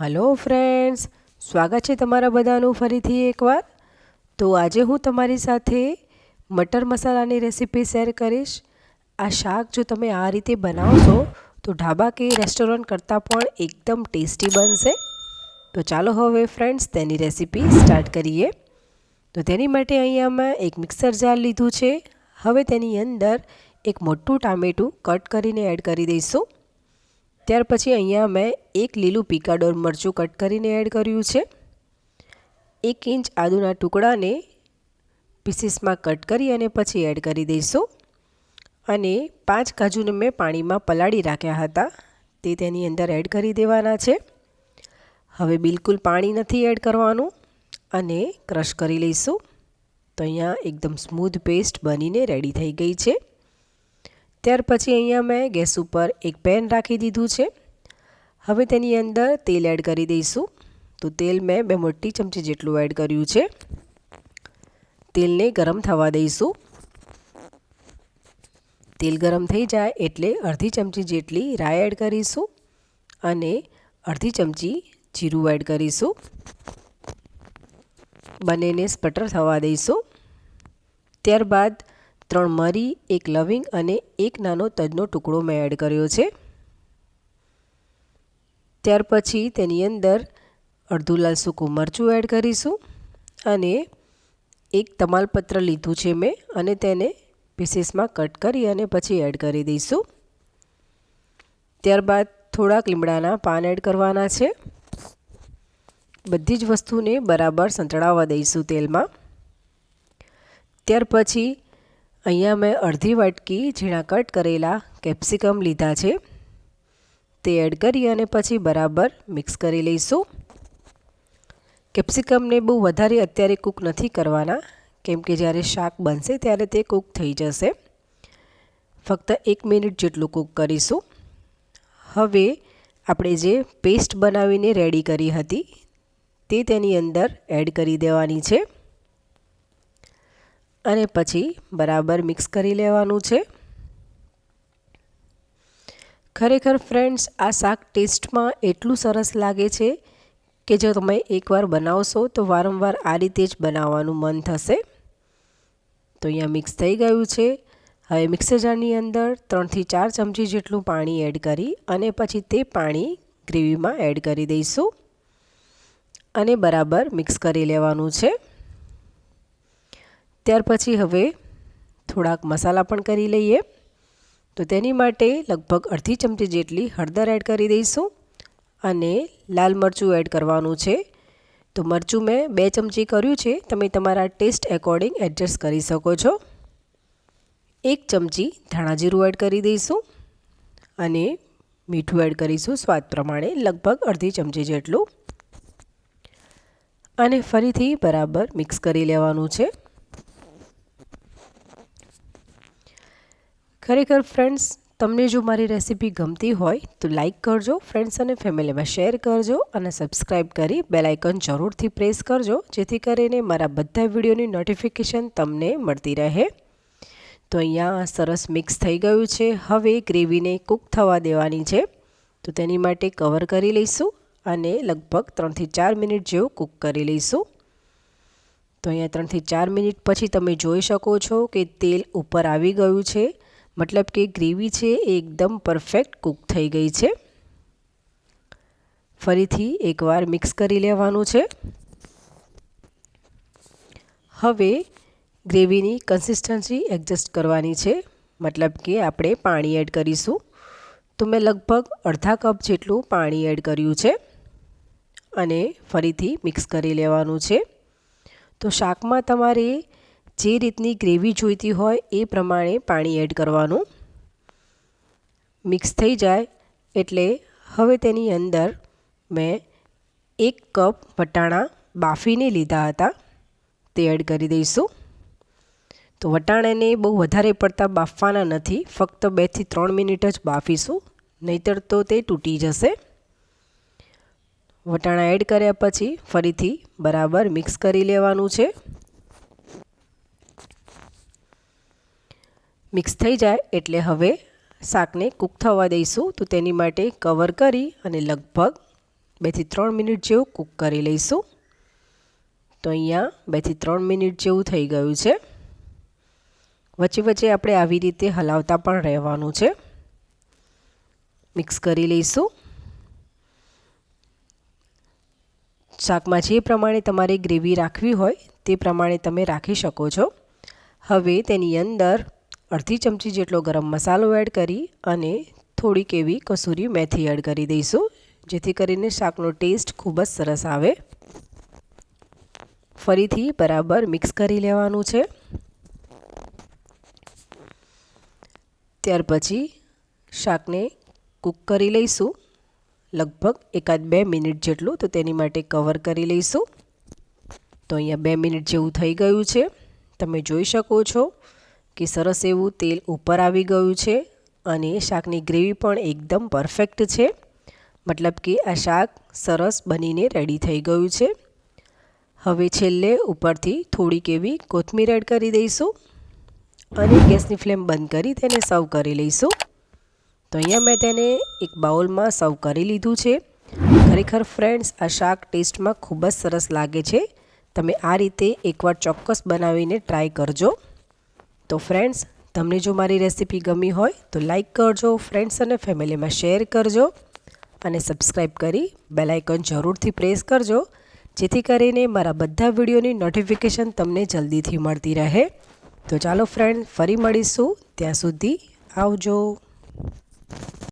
Hello friends સ્વાગત છે તમારા બધાનું ફરીથી એકવાર. તો આજે હું તમારી સાથે મટર મસાલાની રેસીપી શેર કરીશ. આ શાક જો તમે આ રીતે બનાવશો, તો ઢાબા કે રેસ્ટોરન્ટ કરતાં પણ એકદમ ટેસ્ટી બનશે. તો ચાલો હવે ફ્રેન્ડ્સ તેની રેસીપી સ્ટાર્ટ કરીએ. તો તેની માટે અહીંયા મેં એક મિક્સર જાર લીધું છે. હવે તેની અંદર એક મોટું ટામેટું કટ કરીને એડ કરી દઈશું. ત્યાર પછી અહીંયા મેં એક લીલું પીકાડોર મરચું કટ કરીને એડ કર્યું છે. એક ઇંચ આદુના ટુકડાને પીસીસમાં કટ કરી અને પછી એડ કરી દઈશું. અને પાંચ કાજુને મેં પાણીમાં પલાળી રાખ્યા હતા. તે તેની અંદર એડ કરી દેવાના છે. હવે બિલકુલ પાણી નથી એડ કરવાનું અને ક્રશ કરી લઈશું. તો અહીંયા એકદમ સ્મૂધ પેસ્ટ બનીને રેડી થઈ ગઈ છે. ત્યાર પછી અહીંયા મેં ગેસ ઉપર એક પેન રાખી દીધું છે. હવે તેની અંદર તેલ એડ કરી દઈશું. તો તેલ મેં બે મોટી ચમચી જેટલું એડ કર્યું છે. તેલને ગરમ થવા દઈશું. તેલ ગરમ થઈ જાય એટલે અડધી ચમચી જેટલી રાઈ એડ કરીશું અને અડધી ચમચી જીરું એડ કરીશું. બંનેને સ્પટર થવા દઈશું. ત્યારબાદ ત્રણ મરી, એક લવિંગ અને એક નાનો તજનો ટુકડો મેં એડ કર્યો છે. ત્યાર પછી તેની અંદર અડધું લાલ સૂકું મરચું એડ કરીશું અને એક તમાલપત્ર લીધું છે મેં અને તેને પીસીસમાં કટ કરી અને પછી એડ કરી દઈશું. ત્યારબાદ થોડાક લીમડાના પાન એડ કરવાના છે. બધી જ વસ્તુને બરાબર સંતળાવવા દઈશું તેલમાં. ત્યાર પછી અહીંયા મેં અડધી વાટકી ઝીણા કટ કરેલા કેપ્સિકમ લીધા છે. તે એડ કરી અને પછી બરાબર મિક્સ કરી લઈશું. કેપ્સિકમને બહુ વધારે અત્યારે કૂક નથી કરવાના. કેમ કે જ્યારે શાક બનશે ત્યારે તે કૂક થઈ જશે. ફક્ત એક મિનિટ જેટલું કૂક કરીશું. હવે આપણે જે પેસ્ટ બનાવીને રેડી કરી હતી તે તેની અંદર એડ કરી દેવાની છે. અને પછી બરાબર મિક્સ કરી લેવાનું છે. ખરેખર ફ્રેન્ડ્સ આ શાક ટેસ્ટમાં એટલું સરસ લાગે છે કે જો તમે એકવાર બનાવશો તો વારંવાર આ રીતે જ બનાવવાનું મન થશે. તો અહીંયા મિક્સ થઈ ગયું છે. હવે મિક્સર જારની અંદર ત્રણથી ચાર ચમચી જેટલું પાણી એડ કરી અને પછી તે પાણી ગ્રેવીમાં એડ કરી દઈશું. અને બરાબર મિક્સ કરી લેવાનું છે. ત્યાર પછી હવે થોડાક મસાલા પણ કરી લઈએ. તો તેની માટે લગભગ અડધી ચમચી જેટલી હળદર એડ કરી દઈશું અને લાલ મરચું એડ કરવાનું છે. તો મરચું મેં બે ચમચી કર્યું છે. તમે તમારા ટેસ્ટ એકોર્ડિંગ એડજસ્ટ કરી શકો છો. એક ચમચી ધાણા જીરું એડ કરી દઈશું અને મીઠું એડ કરીશું સ્વાદ પ્રમાણે લગભગ અડધી ચમચી જેટલું. અને ફરીથી બરાબર મિક્સ કરી લેવાનું છે. ખરેખર ફ્રેન્ડ્સ તમને જો મારી રેસીપી ગમતી હોય તો લાઇક કરજો ફ્રેન્ડ્સ અને ફેમિલીમાં શેર કરજો અને સબસ્ક્રાઈબ કરી બેલાઇકન જરૂરથી પ્રેસ કરજો, જેથી કરીને મારા બધા વિડીયોની નોટિફિકેશન તમને મળતી રહે. તો અહીંયા સરસ મિક્સ થઈ ગયું છે. હવે ગ્રેવીને કૂક થવા દેવાની છે. તો તેની માટે કવર કરી લઈશું અને લગભગ ત્રણથી ચાર મિનિટ જેવું કૂક કરી લઈશું. તો અહીંયા ત્રણથી ચાર મિનિટ પછી તમે જોઈ શકો છો કે તેલ ઉપર આવી ગયું છે. મતલબ કે ગ્રેવી છે એ એકદમ પરફેક્ટ કૂક થઈ ગઈ છે. ફરીથી એકવાર મિક્સ કરી લેવાનું છે. હવે ગ્રેવીની કન્સિસ્ટન્સી એડજસ્ટ કરવાની છે. મતલબ કે આપણે પાણી એડ કરીશું. તો મેં લગભગ અડધા કપ જેટલું પાણી એડ કર્યું છે. અને ફરીથી મિક્સ કરી લેવાનું છે. તો શાકમાં તમારે જે રીતની ગ્રેવી જોઈતી હોય એ પ્રમાણે પાણી એડ કરવાનું. મિક્સ થઈ જાય એટલે હવે તેની અંદર મેં એક કપ વટાણા બાફીને લીધા હતા. તે એડ કરી દઈશું. તો વટાણાને બહુ વધારે પડતા બાફવાના નથી, ફક્ત બેથી ત્રણ મિનિટ જ બાફીશું, નહીતર તો તે તૂટી જશે. વટાણા એડ કર્યા પછી ફરીથી બરાબર મિક્સ કરી લેવાનું છે. મિક્સ થઈ જાય એટલે હવે શાકને કૂક થવા દઈશું. તો તેની માટે કવર કરી અને લગભગ બેથી ત્રણ મિનિટ જેવું કૂક કરી લઈશું. તો અહીંયા બેથી ત્રણ મિનિટ જેવું થઈ ગયું છે. વચ્ચે વચ્ચે આપણે આવી રીતે હલાવતા પણ રહેવાનું છે. મિક્સ કરી લઈશું. શાકમાં જે પ્રમાણે તમારે ગ્રેવી રાખવી હોય તે પ્રમાણે તમે રાખી શકો છો. હવે તેની અંદર અડધી ચમચી જેટલો ગરમ મસાલો એડ કરી અને થોડીક એવી કસૂરી મેથી એડ કરી દઈશું, જેથી કરીને શાકનો ટેસ્ટ ખૂબ જ સરસ આવે. ફરીથી બરાબર મિક્સ કરી લેવાનું છે. ત્યાર પછી શાકને કૂક કરી લઈશું. લગભગ એકાદ બે મિનિટ જેટલું તો તેની માટે કવર કરી લઈશું. તો અહીંયા બે મિનિટ જેવું થઈ ગયું છે. તમે જોઈ શકો છો. કે સરસ એવું તેલ ઉપર આવી ગયું છે અને શાકની ગ્રેવી પણ એકદમ પરફેક્ટ છે. મતલબ કે આ શાક સરસ બનીને રેડી થઈ ગયું છે. હવે છેલ્લે ઉપરથી થોડીક એવી કોથમીર એડ કરી દઈશું અને ગેસની ફ્લેમ બંધ કરી તેને સર્વ કરી લઈશું. તો અહીંયા મેં તેને એક બાઉલમાં સર્વ કરી લીધું છે. ખરેખર ફ્રેન્ડ્સ આ શાક ટેસ્ટમાં ખૂબ જ સરસ લાગે છે. તમે આ રીતે એકવાર ચોક્કસ બનાવીને ટ્રાય કરજો. તો ફ્રેન્ડ્સ તમને જો મારી રેસીપી ગમી હોય, તો લાઇક કરજો ફ્રેન્ડ્સ અને ફેમિલીમાં શેર કરજો અને સબસ્ક્રાઈબ કરી બેલ આઇકન જરૂરથી પ્રેસ કરજો, જેથી કરીને મારા બધા વિડીયોની નોટિફિકેશન તમને જલ્દીથી મળતી રહે. તો ચાલો ફ્રેન્ડ ફરી મળીશું. ત્યાં સુધી આવજો.